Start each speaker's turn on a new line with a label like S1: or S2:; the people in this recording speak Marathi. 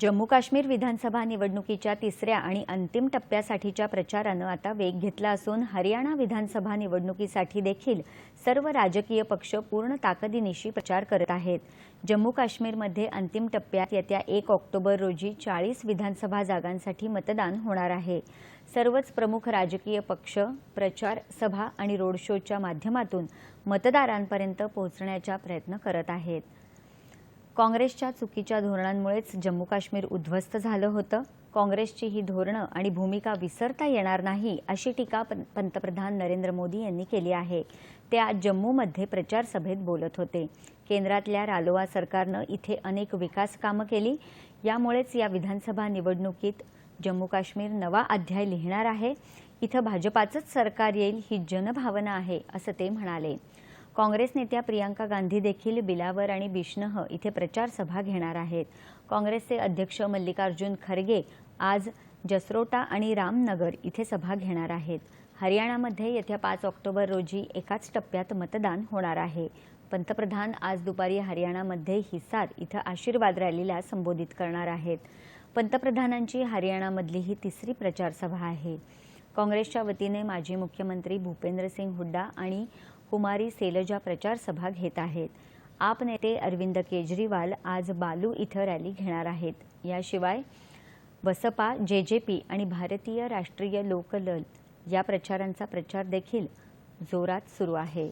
S1: जम्मू काश्मीर विधानसभा निवडणुकीच्या तिसऱ्या आणि अंतिम टप्प्यासाठीच्या प्रचारानं आता वेग घेतला असून हरियाणा विधानसभा निवडणुकीसाठी देखील सर्व राजकीय पक्ष पूर्ण ताकदीनिशी प्रचार करत आहेत. जम्मू काश्मीरमध्ये अंतिम टप्प्यात येत्या एक ऑक्टोबर रोजी चाळीस विधानसभा जागांसाठी मतदान होणार आहे. सर्वच प्रमुख राजकीय पक्ष प्रचार सभा आणि रोड शोच्या माध्यमातून मतदारांपर्यंत पोहोचण्याचा प्रयत्न करत आहेत. काँग्रेसच्या चुकीच्या धोरणांमुळेच जम्मू काश्मीर उद्ध्वस्त झालं होतं. काँग्रेसची ही धोरणं आणि भूमिका विसरता येणार नाही अशी टीका पंतप्रधान नरेंद्र मोदी यांनी केली आहे. ते आज जम्मूमध्ये प्रचार सभेत बोलत होते. केंद्रातल्या रालोआ सरकारनं इथे अनेक विकास कामं केली. यामुळेच या विधानसभा निवडणुकीत जम्मू काश्मीर नवा अध्याय लिहिणार आहे. इथं भाजपाचंच सरकार येईल ही जनभावना आहे असं ते म्हणाले. काँग्रेस नेत्या प्रियांका गांधी देखील बिलावर आणि बिश्नह इथे प्रचार सभा घेणार आहेत. काँग्रेसचे अध्यक्ष मल्लिकार्जुन खरगे आज जसरोटा आणि रामनगर इथे सभा घेणार आहेत. हरियाणामध्ये येत्या पाच ऑक्टोबर रोजी एकाच टप्प्यात मतदान होणार आहे. पंतप्रधान आज दुपारी हरियाणामध्ये हिसार इथं आशीर्वाद रॅलीला संबोधित करणार आहेत. पंतप्रधानांची हरियाणामधली ही तिसरी प्रचार सभा आहे. काँग्रेसच्या वतीने माजी मुख्यमंत्री भूपेंद्र सिंग हुड्डा आणि कुमारी सेलजा प्रचार सभा घेत आहेत. आप नेते अरविंद केजरीवाल आज बालू इथं रॅली घेणार आहेत. याशिवाय बसपा जे जे पी आणि भारतीय राष्ट्रीय लोकदल या प्रचारांचा प्रचार देखील जोरात सुरू आहे.